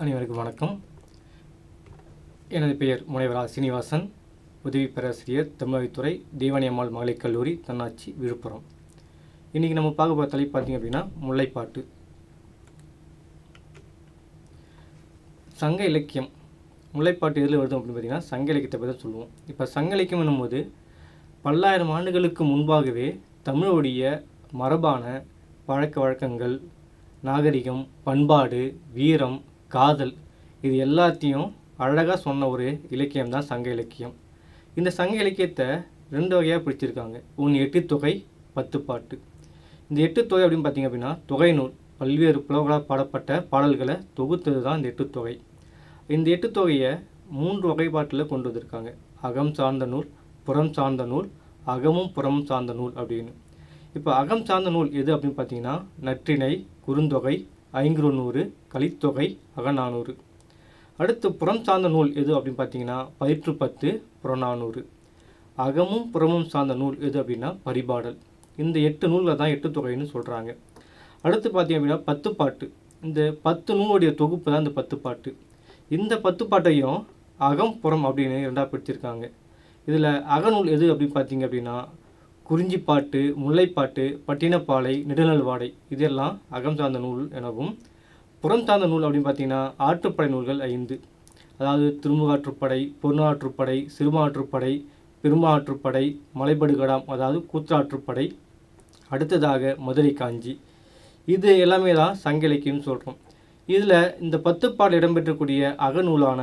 அனைவருக்கும் வணக்கம். எனது பெயர் முனைவரா சீனிவாசன். உதவி பேராசிரியர் தமிழகத்துறை தேவானியம்மாள் மகளிர் கல்லூரி தன்னாட்சி விழுப்புரம். இன்றைக்கி நம்ம பார்க்க போகிற தலைப்பு பார்த்திங்க அப்படின்னா முல்லைப்பாட்டு. சங்க இலக்கியம். முல்லைப்பாட்டு எதில் வருது அப்படின்னு பார்த்தீங்கன்னா சங்க இலக்கியத்தை பற்றி சொல்லுவோம். இப்போ சங்க இலக்கியம் என்னும்போது பல்லாயிரம் ஆண்டுகளுக்கு முன்பாகவே தமிழுடைய மரபான பழக்க வழக்கங்கள் நாகரிகம் பண்பாடு வீரம் காதல். இது எல்லாத்தையும் அழகாக சொன்ன ஒரு இலக்கியம் தான் சங்க இலக்கியம். இந்த சங்க இலக்கியத்தை ரெண்டு வகையாக பிரிச்சிருக்காங்க. ஒன்று எட்டு தொகை பத்து பாட்டு. இந்த எட்டு தொகை அப்படின்னு பார்த்தீங்க அப்படின்னா தொகை நூல். பல்வேறு புலவர்களால் பாடப்பட்ட பாடல்களை தொகுத்தது தான் இந்த எட்டு தொகை. இந்த எட்டு தொகையை மூன்று வகைப்பாட்டில் கொண்டு வந்திருக்காங்க. அகம் சார்ந்த நூல் புறம் சார்ந்த நூல் அகமும் புறமும் சார்ந்த நூல் அப்படின்னு. இப்போ அகம் சார்ந்த நூல் எது அப்படின்னு பார்த்தீங்கன்னா நற்றிணை குறுந்தொகை ஐங்குறுநூறு கலித்தொகை அகநானூறு. அடுத்து புறம் சார்ந்த நூல் எது அப்படின்னு பார்த்தீங்கன்னா பயிற்று பத்து புறநானூறு. அகமும் புறமும் சார்ந்த நூல் எது அப்படின்னா பரிபாடல். இந்த எட்டு நூலில் தான் எட்டு தொகைன்னு சொல்கிறாங்க அடுத்து பார்த்தீங்க அப்படின்னா பத்து பாட்டு இந்த பத்து நூலுடைய தொகுப்பு தான் இந்த பத்து பாட்டு இந்த பத்து பாட்டையும் அகம் புறம் அப்படின்னு ரெண்டாக பிடிச்சிருக்காங்க இதில் அகநூல் எது அப்படின்னு பார்த்தீங்க அப்படின்னா குறிஞ்சிப்பாட்டு முல்லைப்பாட்டு பட்டினப்பாலை நெடுநல்வாடை இதெல்லாம் அகம் சார்ந்த நூல் எனவும் புறம் சார்ந்த நூல் அப்படின்னு பார்த்தீங்கன்னா ஆற்றுப்படை நூல்கள் ஐந்து. அதாவது திருமுகாற்றுப்படை பொருளாற்றுப்படை சிறுமாற்றுப்படை பெருமாற்றுப்படை மலைபடுகடாம் அதாவது கூத்தாற்றுப்படை அடுத்ததாக மதுரை காஞ்சி. இது எல்லாமே தான் சங்க இலக்கியம்னு சொல்கிறோம் இதில் இந்த பத்து பாடல் இடம்பெற்றக்கூடிய அகநூலான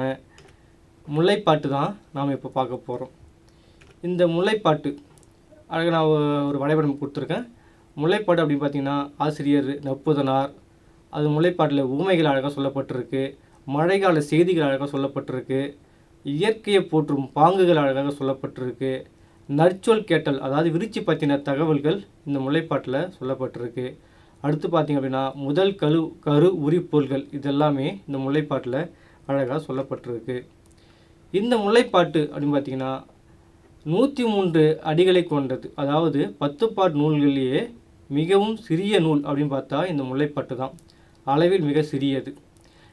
முல்லைப்பாட்டு தான் நாம் இப்போ பார்க்க போகிறோம் இந்த முல்லைப்பாட்டு அழகாக நான் ஒரு- வரைபடம் கொடுத்துருக்கேன். முல்லைப்பாட்டு அப்படின்னு பார்த்தீங்கன்னா ஆசிரியர் நப்புதனார் அது முல்லைப்பாட்டில் உவமைகள் அழகாக சொல்லப்பட்டிருக்கு. மழைக்கால செய்திகள் அழகாக சொல்லப்பட்டிருக்கு. இயற்கையை போற்றும் பாங்குகள் அழகாக சொல்லப்பட்டிருக்கு. நற்சொல் கேட்டல் அதாவது விருச்சி பற்றின தகவல்கள் இந்த முல்லைப்பாட்டில் சொல்லப்பட்டிருக்கு. அடுத்து பார்த்திங்க அப்படின்னா முதல் கரு கரு உரிப்பொருள்கள் இதெல்லாமே இந்த முல்லைப்பாட்டில் அழகாக சொல்லப்பட்டிருக்கு. இந்த முல்லைப்பாட்டு அப்படின்னு பார்த்தீங்கன்னா நூற்றி மூன்று அடிகளை கொண்டது. அதாவது பத்து பாட்டு நூல்களிலேயே மிகவும் சிறிய நூல் அப்படின்னு பார்த்தா இந்த முல்லைப்பாட்டு தான். அளவில் மிக சிறியது.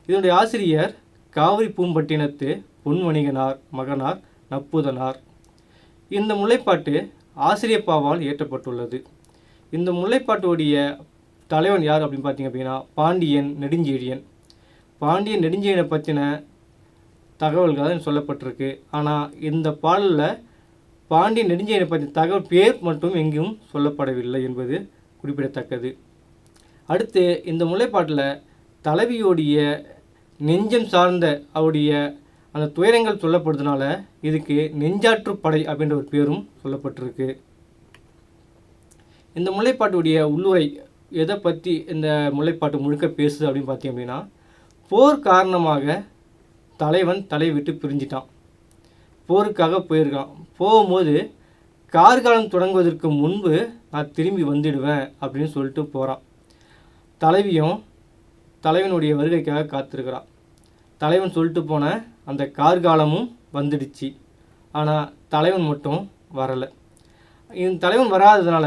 இதனுடைய ஆசிரியர் காவிரி பூம்பட்டினத்து பொன்வணிகனார் மகனார் நப்புதனார். இந்த முல்லைப்பாட்டு ஆசிரியப்பாவால் இயற்றப்பட்டுள்ளது. இந்த முல்லைப்பாட்டுடைய தலைவன் யார் அப்படின்னு பார்த்தீங்க அப்படின்னா பாண்டியன் நெடுஞ்செழியன். பாண்டியன் நெடுஞ்செழியனை பற்றின தகவல்கள் சொல்லப்பட்டிருக்கு. ஆனால் இந்த பாடலில் பாண்டிய நெடுஞ்செழியனை பற்றி தகவல் பேர் மட்டும் எங்கும் சொல்லப்படவில்லை என்பது குறிப்பிடத்தக்கது. அடுத்து இந்த முல்லைப்பாட்டில் தலைவியோடைய நெஞ்சம் சார்ந்த அவருடைய அந்த துயரங்கள் சொல்லப்படுறதுனால இதுக்கு நெஞ்சாற்றுப்படை அப்படின்ற ஒரு பேரும் சொல்லப்பட்டிருக்கு. இந்த முல்லைப்பாட்டுடைய உள்ளுரை எதை பற்றி இந்த முல்லைப்பாட்டு முழுக்க பேசுது அப்படின்னு பார்த்தீங்க அப்படின்னா போர் காரணமாக தலைவன் தலை விட்டு பிரிஞ்சிட்டான். போருக்காக போயிருக்கான். போகும்போது கார்காலம் தொடங்குவதற்கு முன்பு நான் திரும்பி வந்துடுவேன் அப்படின்னு சொல்லிட்டு போகிறான் தலைவியும் தலைவனுடைய வருகைக்காக காத்திருக்கிறான். தலைவன் சொல்லிட்டு போன அந்த கார்காலமும் வந்துடுச்சு. ஆனால் தலைவன் மட்டும் வரலை. இந்த தலைவன் வராததுனால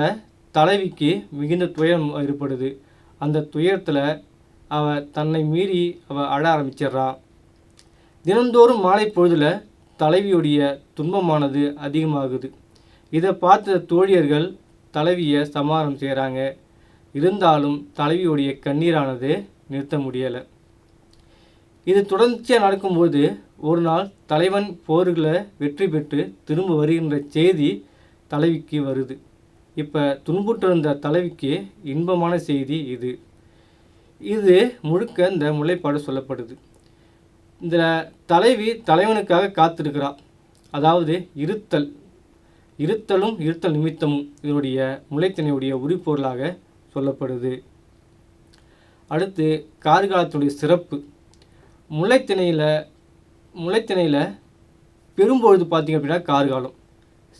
தலைவிக்கு மிகுந்த துயரம் ஏற்படுது. அந்த துயரத்தில் அவ தன்னை மீறி அவள் அழ ஆரம்பிச்சிடுறா. தினந்தோறும் மாலை பொழுதில் தலைவியுடைய துன்பமானது அதிகமாகுது. இதை பார்த்த தோழியர்கள் தலைவியை சமாதானம் செய்கிறாங்க இருந்தாலும் தலைவியுடைய கண்ணீரானது நிறுத்த முடியலை. இது தொடர்ச்சியாக நடக்கும்போது ஒரு நாள் தலைவன் போர்களை வெற்றி பெற்று திரும்ப வருகின்ற செய்தி தலைவிக்கு வருது. இப்போ துன்புற்றிருந்த தலைவிக்கு இன்பமான செய்தி இது. இது முழுக்க இந்த முல்லைப்பாடு சொல்லப்படுது. இந்த தலைவி தலைவனுக்காக காத்திருக்கிறாள் அதாவது இருத்தல். இருத்தலும் இருத்தல் நிமித்தமும் இதனுடைய முளைத்தினையுடைய உரிப்பொருளாக சொல்லப்படுது. அடுத்து கார்காலத்துடைய சிறப்பு. முளைத்திணையில் முளைத்திணையில் பெரும்பொழுது பார்த்திங்க அப்படின்னா கார்காலம்.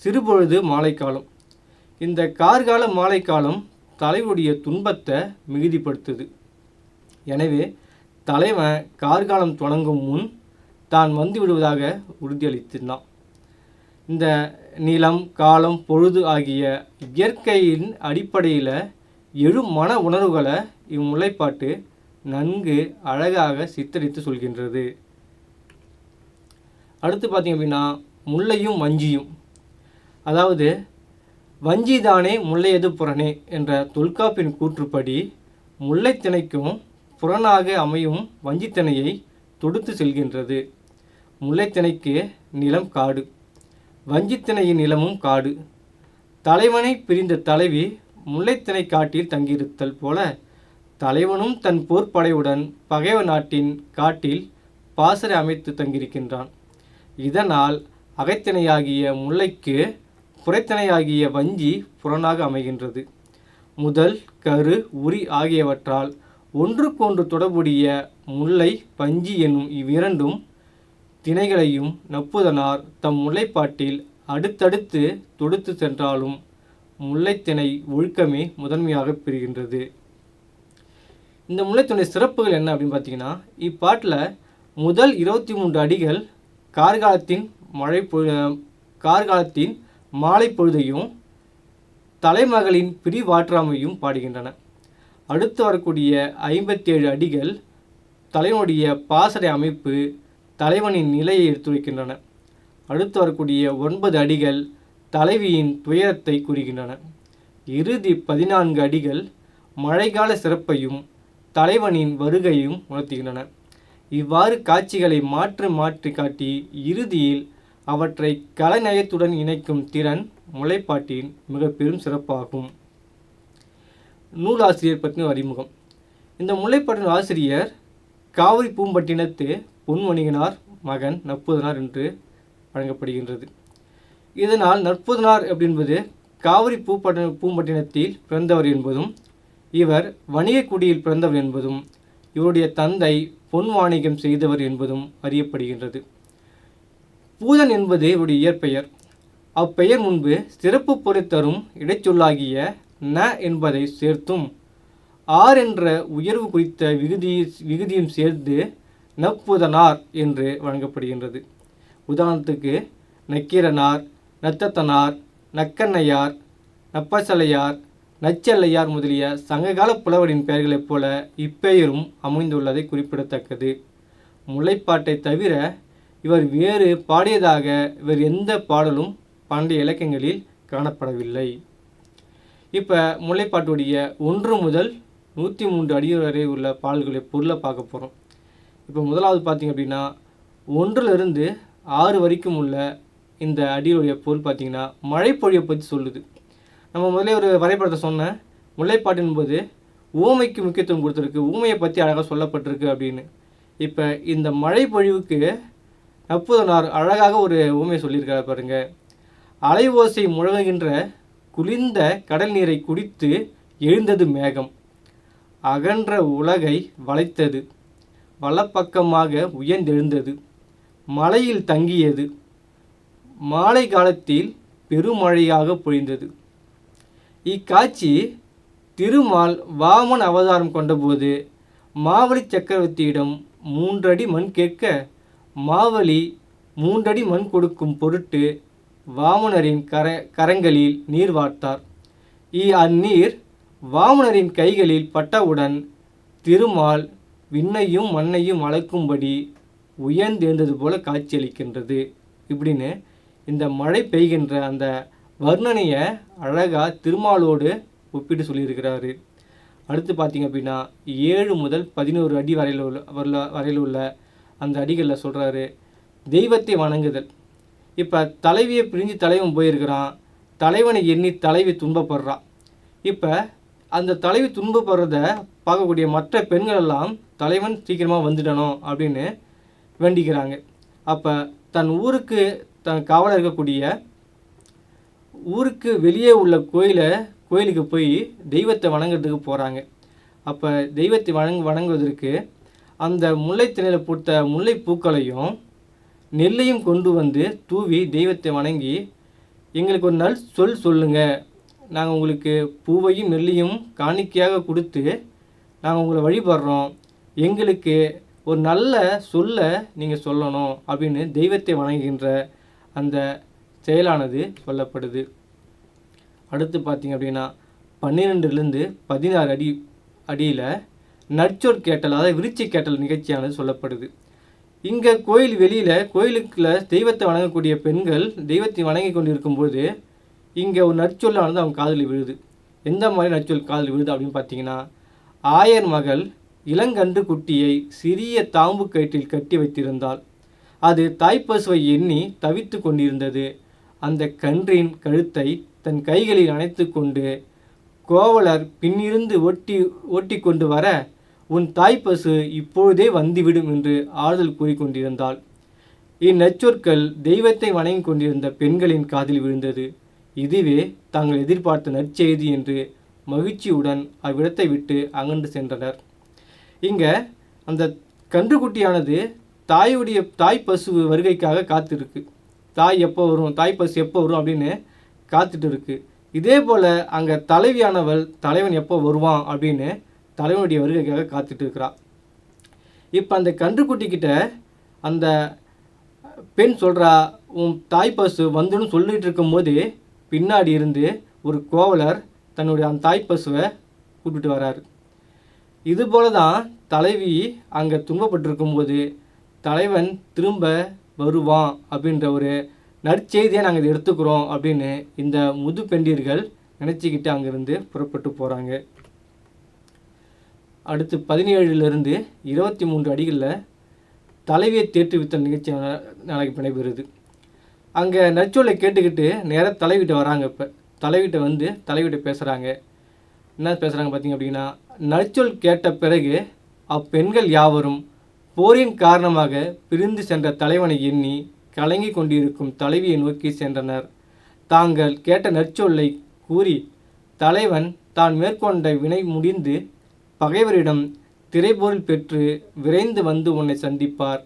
சிறுபொழுது மாலைக்காலம். இந்த கார்கால மாலைக்காலம் தலைவுடைய துன்பத்தை மிகுதிப்படுத்துது. எனவே தலைவன் கார்காலம் தொடங்கும் முன் தான் வந்து விடுவதாக உறுதியளித்திருந்தான் இந்த நிலம் காலம் பொழுது ஆகிய இயற்கையின் அடிப்படையில் எழும் மன உணர்வுகளை இம்முல்லைப்பாட்டு நன்கு அழகாக சித்தரித்து சொல்கின்றது. அடுத்து பார்த்திங்க அப்படின்னா முல்லையும் வஞ்சியும். அதாவது வஞ்சிதானே முல்லையது புறனே என்ற தொல்காப்பின் கூற்றுப்படி முல்லைத்திணைக்கும் புறனாக அமையும் வஞ்சித்தனையை தொடுத்து செல்கின்றது. முல்லைத்திணைக்கு நிலம் காடு. வஞ்சித்திணையின் நிலமும் காடு. தலைவனை பிரிந்த தலைவி முல்லைத்திணை காட்டில் தங்கியிருத்தல் போல தலைவனும் தன் போர்ப்படையுடன் பகைவ நாட்டின் காட்டில் பாசறை அமைத்து தங்கியிருக்கின்றான். இதனால் அகைத்திணையாகிய முல்லைக்கு புறத்திணையாகிய வஞ்சி புறனாக அமைகின்றது. முதல் கரு உரி ஆகியவற்றால் ஒன்றுக்கொன்று தொடர்புடைய முல்லை பஞ்சி என்னும் இவ்விரண்டும் திணைகளையும் நப்புதனார் தம் முல்லைப்பாட்டில் அடுத்தடுத்து தொடுத்து சென்றாலும் முல்லைத்திணை ஒழுக்கமே முதன்மையாக பெறுகின்றது. இந்த முல்லைத்திணை சிறப்புகள் என்ன அப்படின்னு பார்த்தீங்கன்னா இப்பாட்டில் முதல் இருபத்தி மூன்று அடிகள் கார்காலத்தின் மழை பொழு கார்காலத்தின் மாலை பொழுதையும் தலைமகளின் பிரிவாற்றாமையும் பாடுகின்றன. அடுத்து வரக்கூடிய ஐம்பத்தேழு அடிகள் தலைவனுடைய பாசறை அமைப்பு தலைவனின் நிலையை எடுத்துரைக்கின்றன. அடுத்து வரக்கூடிய ஒன்பது அடிகள் தலைவியின் துயரத்தை கூறுகின்றன. இறுதி பதினான்கு அடிகள் மழைக்கால சிறப்பையும் தலைவனின் வருகையும் உணர்த்துகின்றன. இவ்வாறு காட்சிகளை மாற்றி மாற்றி காட்டி இறுதியில் அவற்றை கலைநயத்துடன் இணைக்கும் திறன் முளைப்பாட்டின் மிக பெரும் சிறப்பாகும். நூலாசிரியர் பற்றின அறிமுகம். இந்த முல்லைப்பாட்டின் ஆசிரியர் காவிரி பூம்பட்டினத்து பொன்வணிகனார் மகன் நற்புதனார் என்று வழங்கப்படுகின்றது. இதனால் நற்புதனார் அப்படின்பது காவிரி பூப்பட்ட பூம்பட்டினத்தில் பிறந்தவர் என்பதும் இவர் வணிகக்குடியில் பிறந்தவர் என்பதும் இவருடைய தந்தை பொன் வாணிகம் செய்தவர் என்பதும் அறியப்படுகின்றது. பூதன் என்பது இவருடைய இயற்பெயர். அப்பெயர் முன்பு சிறப்பு பொருத்தரும் இடைச்சொல்லாகிய ந என்பதை சேர்த்தும். ஆர் என்ற உயர்வு குறித்த விகுதி விகுதியும் சேர்த்து நப்புதனார் என்று வழங்கப்படுகின்றது. உதாரணத்துக்கு நக்கீரனார் நத்தத்தனார் நக்கண்ணையார் நப்பசலையார் நச்சல்லையார் முதலிய சங்ககால புலவரின் பெயர்களைப் போல இப்பெயரும் அமைந்துள்ளதை குறிப்பிடத்தக்கது. முல்லைப்பாட்டை தவிர இவர் வேறு பாடியதாக இவர் எந்த பாடலும் பண்டைய இலக்கியங்களில் காணப்படவில்லை. இப்போ முல்லைப்பாட்டுடைய ஒன்று முதல் நூற்றி மூன்று அடி வரை உள்ள பால்களை பொருளை பார்க்க போகிறோம் இப்போ முதலாவது பார்த்தீங்க அப்படின்னா ஒன்றிலிருந்து ஆறு வரைக்கும் உள்ள இந்த அடியுடைய பொருள் பார்த்திங்கன்னா மழைப்பொழியை பற்றி சொல்லுது. நம்ம முதலே ஒரு வரைபடத்தை சொன்னேன். முல்லைப்பாட்டு என்பது ஊமைக்கு முக்கியத்துவம் கொடுத்துருக்கு ஊமையை பற்றி அழகாக சொல்லப்பட்டிருக்கு அப்படின்னு. இப்போ இந்த மழை பொழிவுக்கு நப்புதனார் அழகாக ஒரு ஊமையை சொல்லியிருக்காரு பாருங்கள் அலை ஓசை முழங்குகின்ற குளிர்ந்த கடல் நீரை குடித்து எழுந்தது மேகம். அகன்ற உலகை வளைத்தது. வலப்பக்கமாக உயர்ந்தெழுந்தது. மலையில் தங்கியது. மாலை காலத்தில் பெருமழையாக பொழிந்தது. இக்காட்சி திருமால் வாமன் அவதாரம் கொண்டபோது மாவலி சக்கரவர்த்தியிடம் மூன்றடி மண் கேட்க மாவலி மூன்றடி மண் கொடுக்கும் பொருட்டு வாமனரின் கர கரங்களில் நீர் வார்த்தார். இ அந்நீர் வாமனரின் கைகளில் பட்டவுடன் திருமால் விண்ணையும் மண்ணையும் அளக்கும்படி உயர்ந்தெழுந்தது போல காட்சியளிக்கின்றது. இப்படின்னு இந்த மழை பெய்கின்ற அந்த வர்ணனையை அழகாக திருமாலோடு ஒப்பிட்டு சொல்லியிருக்கிறாரு. அடுத்து பார்த்தீங்க அப்படின்னா ஏழு முதல் பதினோரு அடி வரையில் உள்ள வரல வரையில் உள்ள அந்த அடிகளில் சொல்கிறாரு தெய்வத்தை வணங்குதல். இப்போ தலைவியை பிரிஞ்சு தலைவன் போயிருக்கிறான். தலைவனை எண்ணி தலைவி துன்பப்படுறான் இப்போ அந்த தலைவி துன்பப்படுறத பார்க்கக்கூடிய மற்ற பெண்கள் எல்லாம் தலைவன் சீக்கிரமாக வந்துடணும் அப்படின்னு வேண்டிக்கிறாங்க. அப்போ தன் ஊருக்கு தன் காவலாக இருக்கக்கூடிய ஊருக்கு வெளியே உள்ள கோயிலை கோயிலுக்கு போய் தெய்வத்தை வணங்குறதுக்கு போகிறாங்க அப்போ தெய்வத்தை வணங்கு வணங்குவதற்கு அந்த முல்லைத்திணையில் பூத்த முல்லை பூக்களையும் நெல்லையும் கொண்டு வந்து தூவி தெய்வத்தை வணங்கி எங்களுக்கு ஒரு நல் சொல் சொல்லுங்கள் நாங்கள் உங்களுக்கு பூவையும் நெல்லையும் காணிக்கையாக கொடுத்து நாங்கள் உங்களை வழிபடுறோம். எங்களுக்கு ஒரு நல்ல சொல்ல நீங்கள் சொல்லணும் அப்படின்னு தெய்வத்தை வணங்குகின்ற அந்த செயலானது சொல்லப்படுது. அடுத்து பார்த்தீங்க அப்படின்னா பன்னிரெண்டுலேருந்து பதினாறு அடி அடியில் நற்சொற் கேட்டல் அதாவது விருச்சி கேட்டல் நிகழ்ச்சியானது சொல்லப்படுது. இங்கே கோயில் வெளியில் கோயிலுக்குள்ள தெய்வத்தை வணங்கக்கூடிய பெண்கள் தெய்வத்தை வணங்கி கொண்டிருக்கும் போது இங்கே ஒரு நற்சொல்லானது அவங்க காதில் விழுது. எந்த மாதிரி நற்சொல் காதில் விழுது அப்படின்னு பார்த்தீங்கன்னா ஆயர் மகள் இளங்கன்று குட்டியை சிறிய தாம்பு கயிற்றில் கட்டி வைத்திருந்தாள். அது தாய்ப்பசுவை எண்ணி தவித்து கொண்டிருந்தது. அந்த கன்றின் கழுத்தை தன் கைகளில் அணைத்து கொண்டு கோவலர் பின்னிருந்து ஒட்டி ஓட்டி கொண்டு வர உன் தாய் பசு இப்பொழுதே வந்துவிடும் என்று ஆறுதல் கூறிக்கொண்டிருந்தாள். இந்நச்சொற்கள் தெய்வத்தை வணங்கி கொண்டிருந்த பெண்களின் காதில் விழுந்தது. இதுவே தாங்கள் எதிர்பார்த்த நற்செய்தி என்று மகிழ்ச்சியுடன் அவ்விடத்தை விட்டு அகன்று சென்றனர். இங்கே அந்த கன்றுக்குட்டியானது தாயுடைய தாய் பசு வருகைக்காக காத்திருக்கு. தாய் எப்போ வரும் தாய் பசு எப்போ வரும் அப்படின்னு காத்துட்டு இருக்கு. இதே போல் அங்கே தலைவியானவள் தலைவன் எப்போ வருவான் அப்படின்னு தலைவனுடைய வருகைக்காக காத்துட்டு இருக்கிறாள் இப்போ அந்த கன்றுக்குட்டிக்கிட்ட அந்த பெண் சொல்கிறா உன் தாய் பசு வந்துன்னு சொல்லிட்டு இருக்கும்போது பின்னாடி இருந்து ஒரு கோவலர் தன்னுடைய அந்த தாய் பசுவை கூப்பிட்டு வராரு. இது போல தான் தலைவி அங்கே துன்பப்பட்டிருக்கும்போது தலைவன் திரும்ப வருவான் அப்படின்ற ஒரு நற்செய்தியை நாங்கள் இதை எடுத்துக்கிறோம் அப்படின்னு இந்த முது பெண்டியர்கள் நினச்சிக்கிட்டு அங்கேருந்து புறப்பட்டு போகிறாங்க அடுத்து பதினேழுலேருந்து இருபத்தி மூன்று அடிகளில் தலைவியை தேற்றுவித்தல் நிகழ்ச்சி நாளைக்கு நடைபெறுது. அங்கே நற்சொல்லை கேட்டுக்கிட்டு நேராக தலைவிட்ட வராங்க இப்போ. தலைவிட்ட வந்து தலைவிட்ட பேசுகிறாங்க என்ன பேசுகிறாங்க பார்த்தீங்க அப்படின்னா நற்சொல் கேட்ட பிறகு அப்பெண்கள் யாவரும் போரின் காரணமாக பிரிந்து சென்ற தலைவனை எண்ணி கலங்கி கொண்டிருக்கும் தலைவியை நோக்கி சென்றனர். தாங்கள் கேட்ட நற்சொல்லை கூறி தலைவன் தான் மேற்கொண்ட வினை முடிந்து பகைவரிடம் திரைபொருள் பெற்று விரைந்து வந்து உன்னை சந்திப்பார்.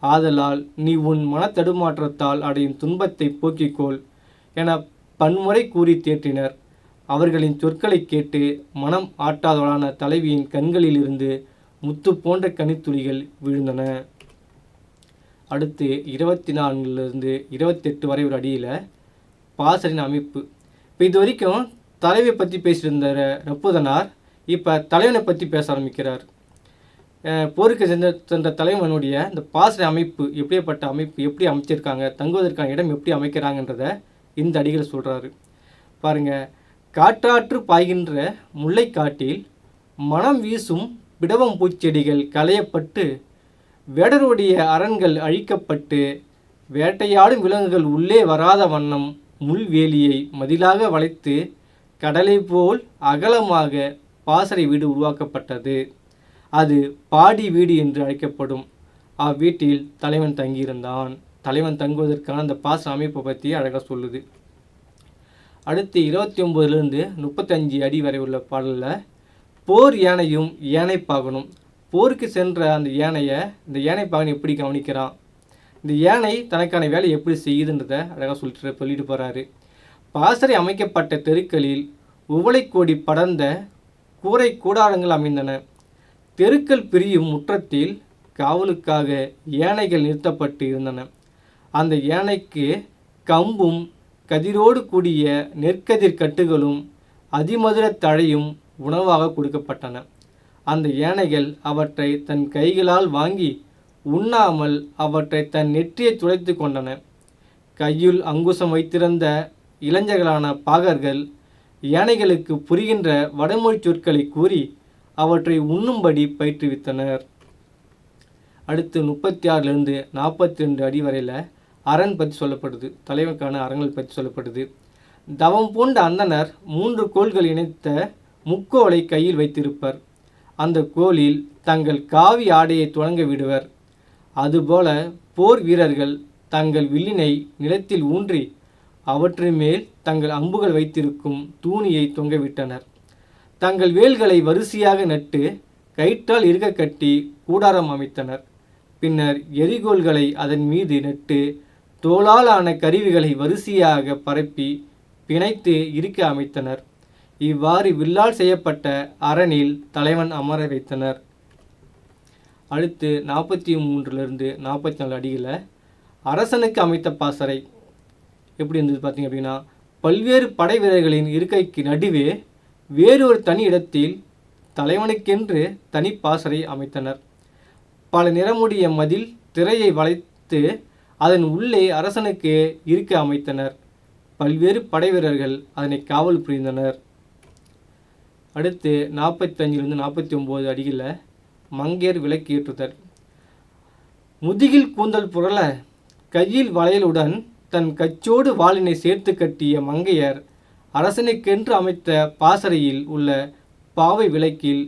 ஆதலால் நீ உன் மனத்தடுமாற்றத்தால் அடையும் துன்பத்தை போக்கிக்கொள் என பன்முறை கூறி தேற்றினர். அவர்களின் சொற்களைக் கேட்டு மனம் ஆட்டாதவளான தலைவியின் கண்களிலிருந்து முத்து போன்ற கனித்துளிகள் விழுந்தன. அடுத்து இருபத்தி நான்குலேருந்து இருபத்தெட்டு வரை ஒரு அடியில் பாசரின் அமைப்பு. இப்போ இது வரைக்கும் தலைவியை பற்றி பேசியிருந்த ரப்புதனார் இப்போ தலைவனை பற்றி பேச ஆரம்பிக்கிறார். போருக்கு சென்ற சென்ற தலைவனுடைய இந்த பாசறை அமைப்பு எப்படிப்பட்ட அமைப்பு எப்படி அமைச்சிருக்காங்க தங்குவதற்கான இடம் எப்படி அமைக்கிறாங்கன்றத இந்த அடிகள் சொல்கிறாரு பாருங்க காற்றாற்று பாய்கின்ற முல்லைக்காட்டில் மனம் வீசும் பிடவம் பூச்செடிகள் களையப்பட்டு வேடருடைய அரண்கள் அழிக்கப்பட்டு வேட்டையாடும் விலங்குகள் உள்ளே வராத வண்ணம் முள்வேலியை மதிலாக வளைத்து கடலை போல் அகலமாக பாசறை வீடு உருவாக்கப்பட்டது. அது பாடி வீடு என்று அழைக்கப்படும். அவ்வீட்டில் தலைவன் தங்கியிருந்தான். தலைவன் தங்குவதற்கான அந்த பாச அமைப்பை பற்றி அழகாக சொல்லுது. அடுத்து இருபத்தி ஒம்போதுலேருந்து முப்பத்தஞ்சு அடி வரை உள்ள பாடலில் போர் யானையும் யானைப்பாகனும் போருக்கு சென்ற அந்த யானையை இந்த யானைப்பாகன் எப்படி கவனிக்கிறான் இந்த யானை தனக்கான வேலை எப்படி செய்யுதுன்றதை அழகாக சொல்லிட்டு சொல்லிட்டு போகிறாரு பாசறை அமைக்கப்பட்ட தெருக்களில் உவளைக்கோடி படர்ந்த கூரை கூடாரங்கள் அமைந்தன. தெருக்கள் பிரியும் முற்றத்தில் காவலுக்காக யானைகள் நிறுத்தப்பட்டு இருந்தன. அந்த யானைக்கு கம்பும் கதிரோடு கூடிய நெற்கதிர் கட்டுகளும் அதிமதுர தழையும் உணவாக கொடுக்கப்பட்டன. அந்த யானைகள் அவற்றை தன் கைகளால் வாங்கி உண்ணாமல் அவற்றை தன் நெற்றியை துடைத்து கொண்டன. கையில் அங்குசம் வைத்திருந்த இளைஞர்களான பாகர்கள் யானைகளுக்கு புரிகின்ற வடமொழி சொற்களை கூறி அவற்றை உண்ணும்படி பயிற்றுவித்தனர். அடுத்து முப்பத்தி ஆறுலேருந்து நாற்பத்தி ரெண்டு அடி வரையில் அரண் பற்றி சொல்லப்படுது. தலைவனுக்கான அறங்கள் பற்றி சொல்லப்படுது. தவம் பூண்ட அந்தனர் மூன்று கோள்கள் இணைத்த முக்கோலை கையில் வைத்திருப்பர். அந்த கோலில் தங்கள் காவி ஆடையை தொடங்க விடுவர். அதுபோல போர் வீரர்கள் தங்கள் வில்லினை நிலத்தில் ஊன்றி அவற்றின் மேல் தங்கள் அம்புகள் வைத்திருக்கும் தூணியை தொங்கவிட்டனர். தங்கள் வேல்களை வரிசையாக நட்டு கயிற்றால் இருக கட்டி கூடாரம் அமைத்தனர். பின்னர் எரிகோள்களை அதன் மீது நட்டு தோளால் ஆன கருவிகளை வரிசையாக பரப்பி பிணைத்து இருக்க அமைத்தனர். இவ்வாறு வில்லால் செய்யப்பட்ட அரணில் தலைவன் அமர வைத்தனர். அடுத்து நாற்பத்தி மூன்றிலிருந்து நாற்பத்தி நாலு அடியில் அரசனுக்கு அமைத்த பாசறை. எப்படி இருந்தது பார்த்தீங்க அப்படின்னா பல்வேறு படை வீரர்களின் இருக்கைக்கு நடுவே வேறு ஒரு தனி இடத்தில் தலைவனுக்கென்று தனி பாசறை அமைத்தனர். பல நிறமுடைய மதில் திரையை வளைத்து அதன் உள்ளே அரசனுக்கு இருக்க அமைத்தனர். பல்வேறு படை வீரர்கள் அதனை காவல் புரிந்தனர். அடுத்து நாற்பத்தஞ்சிலிருந்து நாற்பத்தி ஒம்பது அடியில் மங்கையர் விளக்கேற்றுதல். முதுகில் கூந்தல் புரள கையில் வளையலுடன் தன் கச்சோடு வாளினை சேர்த்து கட்டிய மங்கையர் அரசனுக்கென்று அமைத்த பாசறையில் உள்ள பாவை விளக்கில்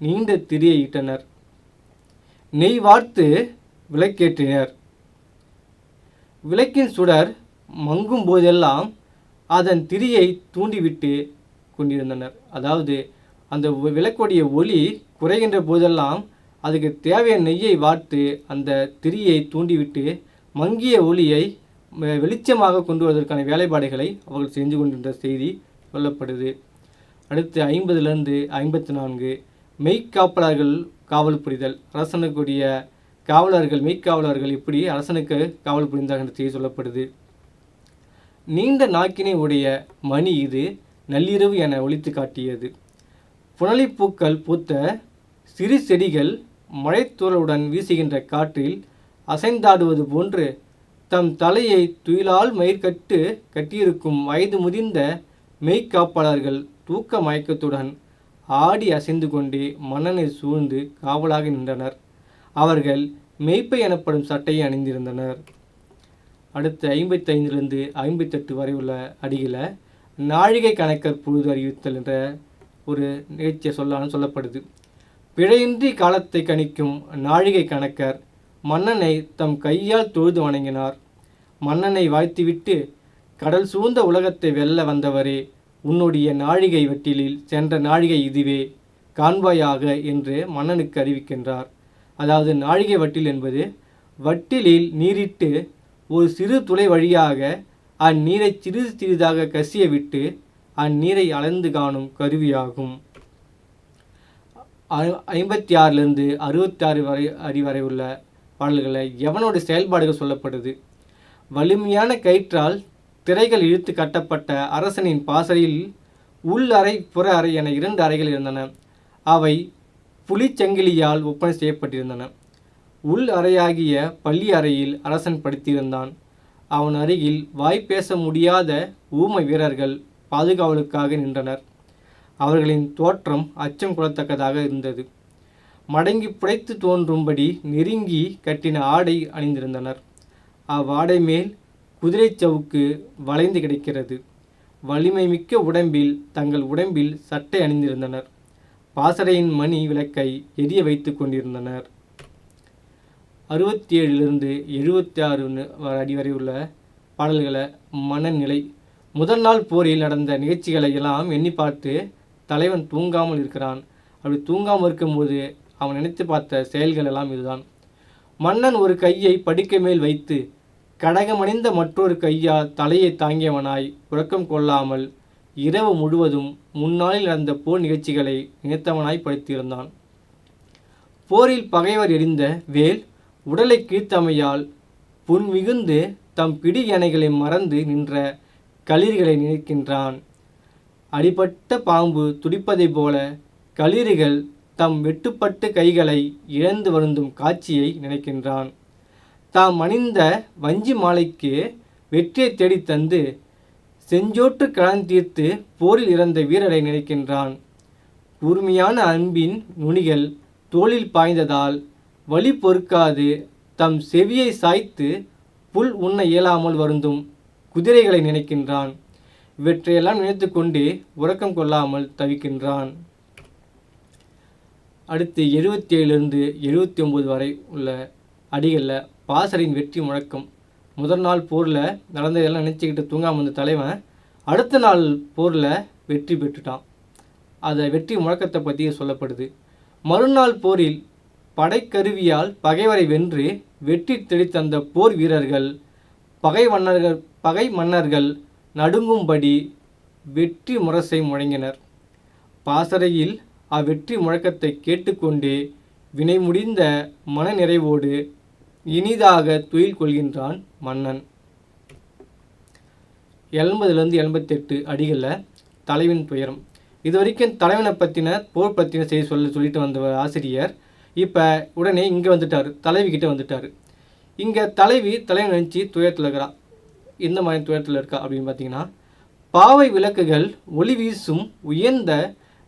நீண்ட திரியை இட்டனர் நெய் வார்த்து விளக்கேற்றினர். விளக்கின் சுடர் மங்கும் போதெல்லாம் அதன் திரியை தூண்டிவிட்டு கொண்டிருந்தனர். அதாவது அந்த விளக்குடைய ஒளி குறைகின்ற போதெல்லாம் அதுக்கு தேவையான நெய்யை வார்த்து அந்த திரியை தூண்டிவிட்டு மங்கிய ஒளியை வெளிச்சமாக கொண்டு வருவதற்கான வேலைப்பாடுகளை அவர்கள் செஞ்சு கொண்டிருந்த செய்தி சொல்லப்படுது. அடுத்து ஐம்பதுலேருந்து ஐம்பத்தி நான்கு மெய்க்காப்பலர்கள் காவல் புரிதல். அரசனுக்குரிய காவலர்கள் மெய்க்காவலர்கள் இப்படி அரசனுக்கு காவல் புரிந்தார்கள் என்ற செய்தி சொல்லப்படுது. நீண்ட நாக்கினை உடைய மணி இது நள்ளிரவு என ஒழித்து காட்டியது. புனலிப்பூக்கள் பூத்த சிறு செடிகள் மழைத்தூரலுடன் வீசுகின்ற காற்றில் அசைந்தாடுவது போன்று தம் தலையை துயிலால் மயிர்கட்டு கட்டியிருக்கும் வயது முதிர்ந்த மெய்க்காப்பாளர்கள் தூக்க மயக்கத்துடன் ஆடி அசைந்து கொண்டே மன்னனை சூழ்ந்து காவலாக நின்றனர். அவர்கள் மெய்ப்பை எனப்படும் சட்டையை அணிந்திருந்தனர். அடுத்து ஐம்பத்தைந்திலிருந்து ஐம்பத்தெட்டு வரை உள்ள அடியில் நாழிகை கணக்கர் பொழுது அறிவித்தல் என்ற ஒரு நிகழ்ச்சியை சொல்லான்னு சொல்லப்படுது. பிழையின்றி காலத்தை கணிக்கும் நாழிகை கணக்கர் மன்னனை தம் கையால் தொழுது வணங்கினார். மன்னனை வாழ்த்திவிட்டு கடல் சூழ்ந்த உலகத்தை வெல்ல வந்தவரே உன்னுடைய நாழிகை வெட்டிலில் சென்ற நாழிகை இதுவே காண்பாயாக என்று மன்னனுக்கு அறிவிக்கின்றார். அதாவது நாழிகை வட்டில் என்பது வட்டிலில் நீரிட்டு ஒரு சிறு துளை வழியாக அந்நீரை சிறிது சிறிதாக கசிய விட்டு அந்நீரை அளந்து காணும் கருவியாகும். ஐம்பத்தி ஆறிலிருந்து அறுபத்தாறு வரை அடி வரை உள்ள பாடல்களை எவனோட செயல்பாடுகள் சொல்லப்படுது? வலிமையான கயிற்றால் திரைகள் இழுத்து கட்டப்பட்ட அரசனின் பாசறையில் உள் அறை புற அறை என இரண்டு அறைகள் இருந்தன. அவை புலிச்சங்கிலியால் ஒப்பனை செய்யப்பட்டிருந்தன. உள் அறையாகிய பள்ளி அறையில் அரசன் படித்திருந்தான். அவன் அருகில் வாய் பேச முடியாத ஊமை வீரர்கள் பாதுகாவலுக்காக நின்றனர். அவர்களின் தோற்றம் அச்சம் கொள்ளத்தக்கதாக இருந்தது. மடங்கி புடைத்து தோன்றும்படி நெருங்கி கட்டின ஆடை அணிந்திருந்தனர். அவ்வாடை மேல் குதிரை சவுக்கு வளைந்து கிடக்கிறது. வலிமை மிக்க உடம்பில் தங்கள் உடம்பில் சட்டை அணிந்திருந்தனர். பாசறையின் மணி விளக்கை எரிய வைத்து கொண்டிருந்தனர். அறுபத்தி ஏழிலிருந்து எழுபத்தி ஆறு அடி வரை உள்ள பாடல்களை மனநிலை. முதல் நாள் போரில் நடந்த நிகழ்ச்சிகளை எல்லாம் எண்ணி பார்த்து தலைவன் தூங்காமல் இருக்கிறான். அப்படி தூங்காமல் இருக்கும்போது அவன் நினைத்து பார்த்த செயல்கள் எல்லாம் இதுதான். மன்னன் ஒரு கையை படுக்கை மேல் வைத்து கடகமணிந்த மற்றொரு கையால் தலையை தாங்கியவனாய் உறக்கம் கொள்ளாமல் இரவு முழுவதும் முன்னாளில் நடந்த போர் நிகழ்ச்சிகளை நினைத்தவனாய் படுத்திருந்தான். போரில் பகைவர் எரிந்த வேல் உடலை கீழ்த்தமையால் புன் மிகுந்து தம் பிடி யானைகளை மறந்து நின்ற களிர்களை நினைக்கின்றான். அடிபட்ட பாம்பு துடிப்பதைப் போல களிறுகள் தம் வெட்டுப்பட்டு கைகளை இழந்து வருந்தும் காட்சியை நினைக்கின்றான். தாம் அணிந்த வஞ்சி மாலைக்கு வெற்றியை தேடித் தந்து செஞ்சோற்று களந்தீர்த்து போரில் இறந்த வீரரை நினைக்கின்றான். கூர்மையான அன்பின் நுனிகள் தோளில் பாய்ந்ததால் வழி பொறுக்காது தம் செவியை சாய்த்து புல் உண்ண இயலாமல் வருந்தும் குதிரைகளை நினைக்கின்றான். இவற்றையெல்லாம் நினைத்து கொண்டு உறக்கம் கொள்ளாமல் தவிக்கின்றான். அடுத்து எழுபத்தி ஏழுலேருந்து எழுபத்தி ஒம்பது வரை உள்ள அடிகளில் பாசரின் வெற்றி முழக்கம். முதல் நாள் போரில் நடந்ததெல்லாம் நினச்சிக்கிட்டு தூங்காமல் வந்த தலைவன் அடுத்த நாள் போரில் வெற்றி பெற்றுட்டான். அதை வெற்றி முழக்கத்தை பற்றி சொல்லப்படுது. மறுநாள் போரில் படைக்கருவியால் பகைவரை வென்று வெற்றி தெளித்தந்த போர் வீரர்கள் பகை மன்னர்கள் பகை மன்னர்கள் நடுங்கும்படி வெற்றி முரசை முழங்கினர். பாசறையில் அவ்வெற்றி முழக்கத்தை கேட்டுக்கொண்டே வினை முடிந்த மனநிறைவோடு இனிதாக துயில் கொள்கின்றான் மன்னன். எண்பதுலேருந்து எண்பத்தெட்டு அடிகளில் தலைவின் துயரம். இது வரைக்கும் தலைவனை பற்றின போர் பற்றின செய்தி சொல்ல சொல்லிட்டு வந்த ஆசிரியர் இப்போ உடனே இங்கே வந்துட்டார் தலைவி கிட்ட வந்துட்டார். இங்கே தலைவி தலைவன் நினச்சி துயரத்தில் இருக்கிறா. எந்த மாதிரி துயரத்தில் இருக்கா அப்படின்னு பார்த்தீங்கன்னா பாவை விளக்குகள் ஒளி வீசும் உயர்ந்த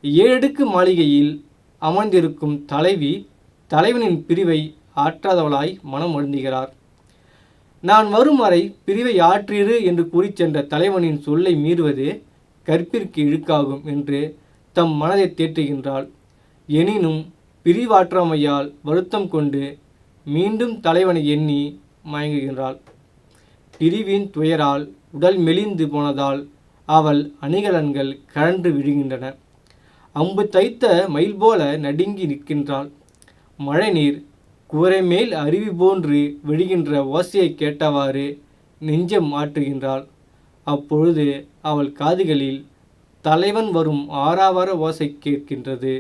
ஏழடுக்கு மாளிகையில் அமர்ந்திருக்கும் தலைவி தலைவனின் பிரிவை ஆற்றாதவளாய் மனம் வருந்துகிறார். நான் வரும் வரை பிரிவை ஆற்றிரு என்று கூறிச் சென்ற தலைவனின் சொல்லை மீறுவது கற்பிற்கு இழுக்காகும் என்று தம் மனதை தேற்றுகின்றாள். எனினும் பிரிவாற்றாமையால் வருத்தம் கொண்டு மீண்டும் தலைவனை எண்ணி மயங்குகின்றாள். பிரிவின் துயரால் உடல் மெலிந்து போனதால் அவள் அணிகலன்கள் கழன்று விழுகின்றன. அம்பு தைத்த மயில் போல நடுங்கி நிற்கின்றாள். மழைநீர் கூரை மேல் அருவி போன்று விழுகின்ற ஓசையை கேட்டவாறு நெஞ்சம் மாற்றுகின்றாள் அப்பொழுது அவள் காதுகளில் தலைவன் வரும் ஆறாவார ஓசை கேட்கின்றது.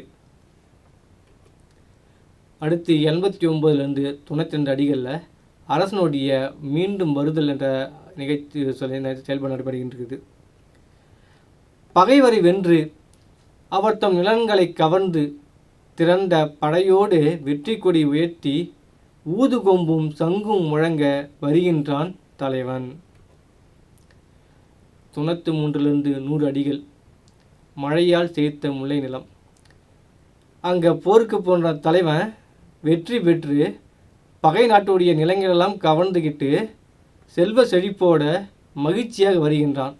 அடுத்து எண்பத்தி ஒம்பதுலேருந்து தொண்ணூற்றி ரெண்டு அடிகளில் அரசனுடைய மீண்டும் வருதல் என்ற நிகழ்ச்சி சொல்லி செயல்பாடு நடைபெறுகின்றது. பகைவரை வென்று அவர் தம் நிலன்களை கவர்ந்து திறந்த படையோடு வெற்றி கொடி உயர்த்தி ஊதுகொம்பும் சங்கும் முழங்க வருகின்றான் தலைவன். தொண்ணூற்றி மூன்றிலிருந்து நூறு அடிகள் மழையால் சேர்த்த முல்லை நிலம். அங்கே போருக்கு போன்ற தலைவன் வெற்றி பெற்று பகை நாட்டுடைய நிலங்களெல்லாம் கவர்ந்துக்கிட்டு செல்வ செழிப்போட மகிழ்ச்சியாக வருகின்றான்.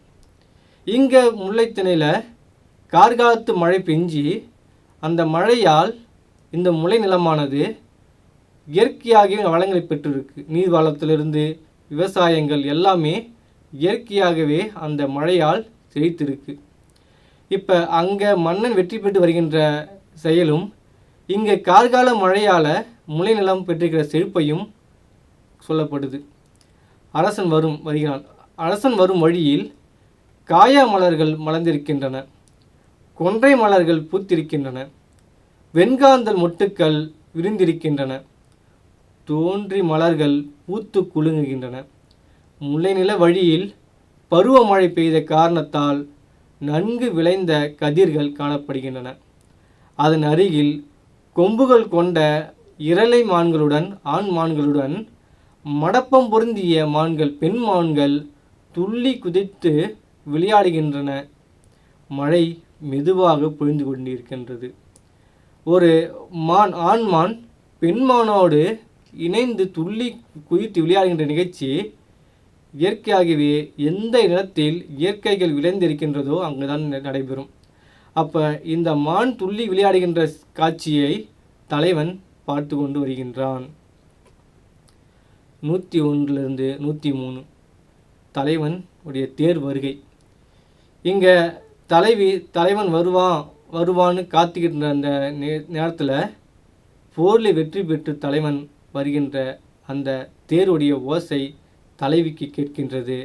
இங்கே முல்லைத்திணையில் கார்காலத்து மழை பெஞ்சி அந்த மழையால் இந்த முளை நிலமானது இயற்கையாகவே வளங்களை பெற்றிருக்கு. நீர் வளத்திலிருந்து விவசாயங்கள் எல்லாமே இயற்கையாகவே அந்த மழையால் செழித்திருக்கு. இப்போ அங்கே மன்னன் வெற்றி பெற்று வருகின்ற செயலும் இங்கே கார்கால மழையால் முளை நிலம் பெற்றிருக்கிற செழிப்பையும் சொல்லப்படுது. அரசன் வரும் வருகிறான். அரசன் வரும் வழியில் காயா மலர்கள் மலர்ந்திருக்கின்றன. கொன்றை மலர்கள் பூத்திருக்கின்றன. வெண்காந்தல் மொட்டுக்கள் விரிந்திருக்கின்றன. தோன்றி மலர்கள் பூத்து குலுங்குகின்றன. முல்லைநில வழியில் பருவமழை பெய்த காரணத்தால் நன்கு விளைந்த கதிர்கள் காணப்படுகின்றன. அதன் அருகில் கொம்புகள் கொண்ட இரளை மான்களுடன் ஆண் மான்களுடன் மடப்பம் பொருந்திய மான்கள் பெண் மான்கள் துள்ளி குதித்து விளையாடுகின்றன. மழை மெதுவாக பொழிந்து கொண்டிருக்கின்றது. ஒரு மான் ஆண்மான் பெண்மானோடு இணைந்து துள்ளி குதித்து விளையாடுகின்ற நிகழ்ச்சி இயற்கையாகவே எந்த இடத்தில் இயற்கைகள் விளைந்திருக்கின்றதோ அங்குதான் ந- நடைபெறும். அப்போ இந்த மான் துள்ளி விளையாடுகின்ற காட்சியை தலைவன் பார்த்து கொண்டு வருகின்றான். நூற்றி ஒன்றிலிருந்து நூற்றி மூணு. தலைவன் உடைய தேர் வருகை. இங்கே தலைவி தலைவன் வருவான் வருவான்னு காத்துக்கிட்டு அந்த நே நேரத்தில் போரில் வெற்றி பெற்று தலைவன் வருகின்ற அந்த தேருடைய ஓசை தலைவிக்கு கேட்கின்றது.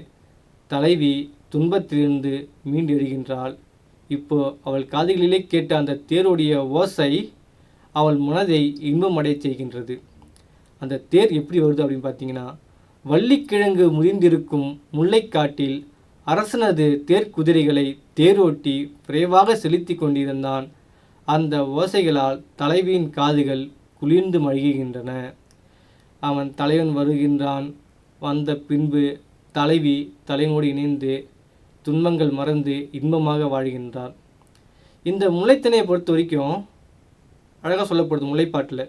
தலைவி துன்பத்திலிருந்து மீண்டு எழுகின்றாள் இப்போ அவள் காதுகளிலே கேட்ட அந்த தேருடைய ஓசை அவள் மனதை இன்பமடைய செய்கின்றது. அந்த தேர் எப்படி வருது அப்படின்னு பார்த்தீங்கன்னா வள்ளிக்கிழங்கு முதிர்ந்திருக்கும் முல்லைக்காட்டில் அரசனது தேர்க்குதிரைகளை தேரோட்டி விரைவாக செலுத்தி கொண்டிருந்தான். அந்த ஓசைகளால் தலைவியின் காதுகள் குளிர்ந்து மழுகுகின்றன அவன் தலைவன் வருகின்றான். வந்த பின்பு தலைவி தலைவனோடு இணைந்து துன்பங்கள் மறந்து இன்பமாக வாழ்கின்றார் இந்த முளைத்தினையை பொறுத்த வரைக்கும் அழகாக சொல்லப்படுது முளைப்பாட்டில்.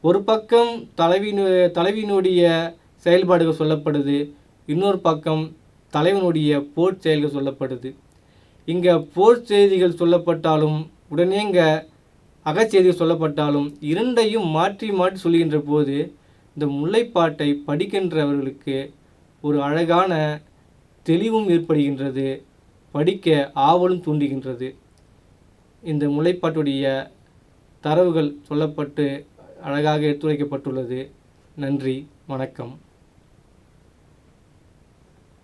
ஒரு பக்கம் தலைவினு தலைவியினுடைய செயல்பாடுகள் சொல்லப்படுது இன்னொரு பக்கம் தலைவனுடைய போர் செயல்கள் சொல்லப்படுது. இங்கே போர் செய்திகள் சொல்லப்பட்டாலும் உடனே இங்கே அகச்செய்திகள் சொல்லப்பட்டாலும் இரண்டையும் மாற்றி மாற்றி சொல்கின்ற போது இந்த முல்லைப்பாட்டை படிக்கின்றவர்களுக்கு ஒரு அழகான தெளிவும் ஏற்படுகின்றது படிக்க ஆவலும் தூண்டுகின்றது. இந்த முல்லைப்பாட்டுடைய தரவுகள் சொல்லப்பட்டு அழகாக எடுத்துரைக்கப்பட்டுள்ளது. நன்றி வணக்கம்.